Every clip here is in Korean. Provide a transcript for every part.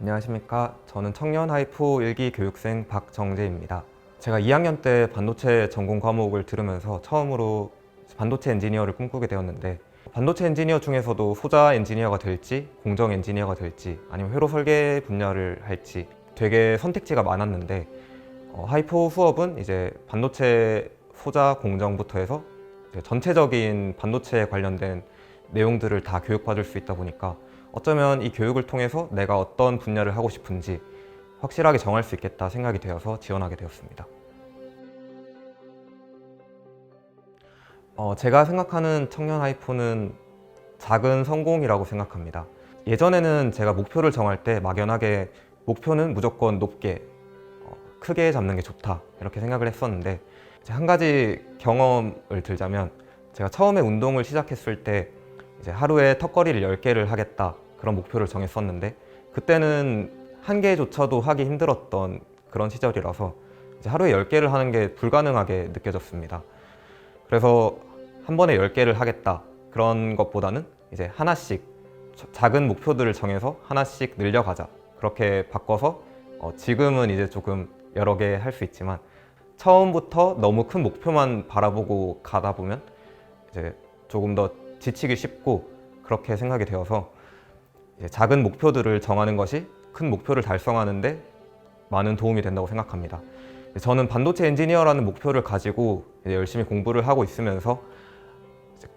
안녕하십니까. 저는 청년 하이포 1기 교육생 박정재입니다. 제가 2학년 때 반도체 전공 과목을 들으면서 처음으로 반도체 엔지니어를 꿈꾸게 되었는데 반도체 엔지니어 중에서도 소자 엔지니어가 될지 공정 엔지니어가 될지 아니면 회로 설계 분야를 할지 되게 선택지가 많았는데 어, 하이포 수업은 이제 반도체 소자 공정부터 해서 전체적인 반도체에 관련된 내용들을 다 교육받을 수 있다 보니까 어쩌면 이 교육을 통해서 내가 어떤 분야를 하고 싶은지 확실하게 정할 수 있겠다 생각이 되어서 지원하게 되었습니다. 어, 제가 생각하는 청년 하이포는 작은 성공이라고 생각합니다. 예전에는 제가 목표를 정할 때 막연하게 목표는 무조건 높게, 어, 크게 잡는 게 좋다 이렇게 생각을 했었는데 한 가지 경험을 들자면 제가 처음에 운동을 시작했을 때 이제 하루에 턱걸이를 10개를 하겠다 그런 목표를 정했었는데 그때는 한 개조차도 하기 힘들었던 그런 시절이라서 이제 하루에 10개를 하는 게 불가능하게 느껴졌습니다. 그래서 한 번에 10개를 하겠다 그런 것보다는 이제 하나씩 저- 작은 목표들을 정해서 하나씩 늘려가자 그렇게 바꿔서 어, 지금은 이제 조금 여러 개 할 수 있지만 처음부터 너무 큰 목표만 바라보고 가다 보면 이제 조금 더 지치기 쉽고 그렇게 생각이 되어서 작은 목표들을 정하는 것이 큰 목표를 달성하는데 많은 도움이 된다고 생각합니다. 저는 반도체 엔지니어라는 목표를 가지고 열심히 공부를 하고 있으면서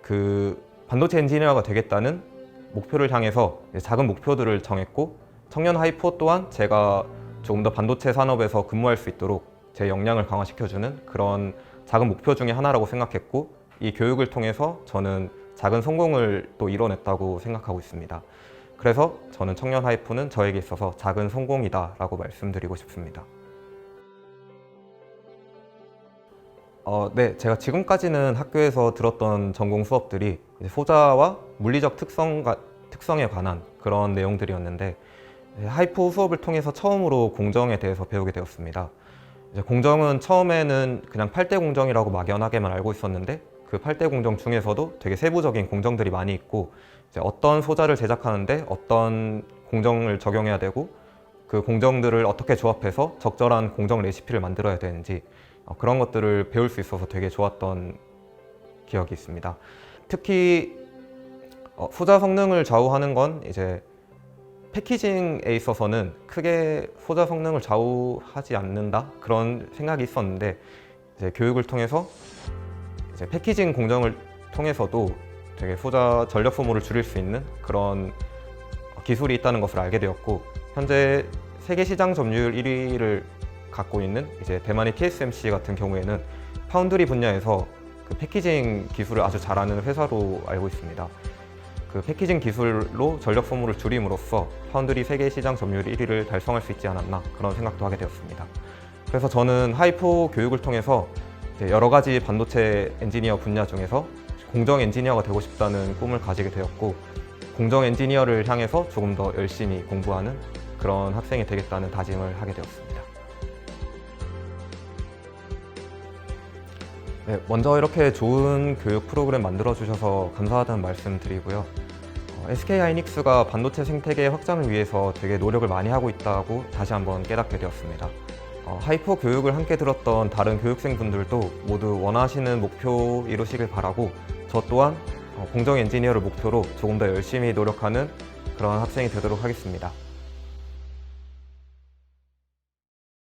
그 반도체 엔지니어가 되겠다는 목표를 향해서 작은 목표들을 정했고 청년 하이포 또한 제가 조금 더 반도체 산업에서 근무할 수 있도록 제 역량을 강화시켜주는 그런 작은 목표 중에 하나라고 생각했고 이 교육을 통해서 저는 작은 성공을 또 이뤄냈다고 생각하고 있습니다. 그래서 저는 청년 하이프는 저에게 있어서 작은 성공이다라고 말씀드리고 싶습니다. 어, 네, 제가 지금까지는 학교에서 들었던 전공 수업들이 소자와 물리적 특성과, 특성에 관한 그런 내용들이었는데 하이포 수업을 통해서 처음으로 공정에 대해서 배우게 되었습니다. 공정은 처음에는 그냥 8대 공정이라고 막연하게만 알고 있었는데 그 8대 공정 중에서도 되게 세부적인 공정들이 많이 있고 어떤 소자를 제작하는데 어떤 공정을 적용해야 되고 그 공정들을 어떻게 조합해서 적절한 공정 레시피를 만들어야 되는지 어, 그런 것들을 배울 수 있어서 되게 좋았던 기억이 있습니다. 특히 어, 소자 성능을 좌우하는 건 이제 패키징에 있어서는 크게 소자 성능을 좌우하지 않는다 그런 생각이 있었는데 교육을 통해서 이제 패키징 공정을 통해서도 되게 소자 전력 소모를 줄일 수 있는 그런 기술이 있다는 것을 알게 되었고 현재 세계 시장 점유율 1위를 갖고 있는 이제 대만의 TSMC 같은 경우에는 파운드리 분야에서 그 패키징 기술을 아주 잘하는 회사로 알고 있습니다. 그 패키징 기술로 전력 소모를 줄임으로써 파운드리 세계 시장 점유율 1위를 달성할 수 있지 않았나 그런 생각도 하게 되었습니다. 그래서 저는 하이포 교육을 통해서 여러 가지 반도체 엔지니어 분야 중에서 공정 엔지니어가 되고 싶다는 꿈을 가지게 되었고 공정 엔지니어를 향해서 조금 더 열심히 공부하는 그런 학생이 되겠다는 다짐을 하게 되었습니다. 네, 먼저 이렇게 좋은 교육 프로그램 만들어 주셔서 감사하다는 말씀 드리고요. 어, SK 하이닉스가 반도체 생태계 확장을 위해서 되게 노력을 많이 하고 있다고 다시 한번 깨닫게 되었습니다. 어, 하이퍼 교육을 함께 들었던 다른 교육생분들도 모두 원하시는 목표 이루시길 바라고 저 또한 어, 공정 엔지니어를 목표로 조금 더 열심히 노력하는 그런 학생이 되도록 하겠습니다.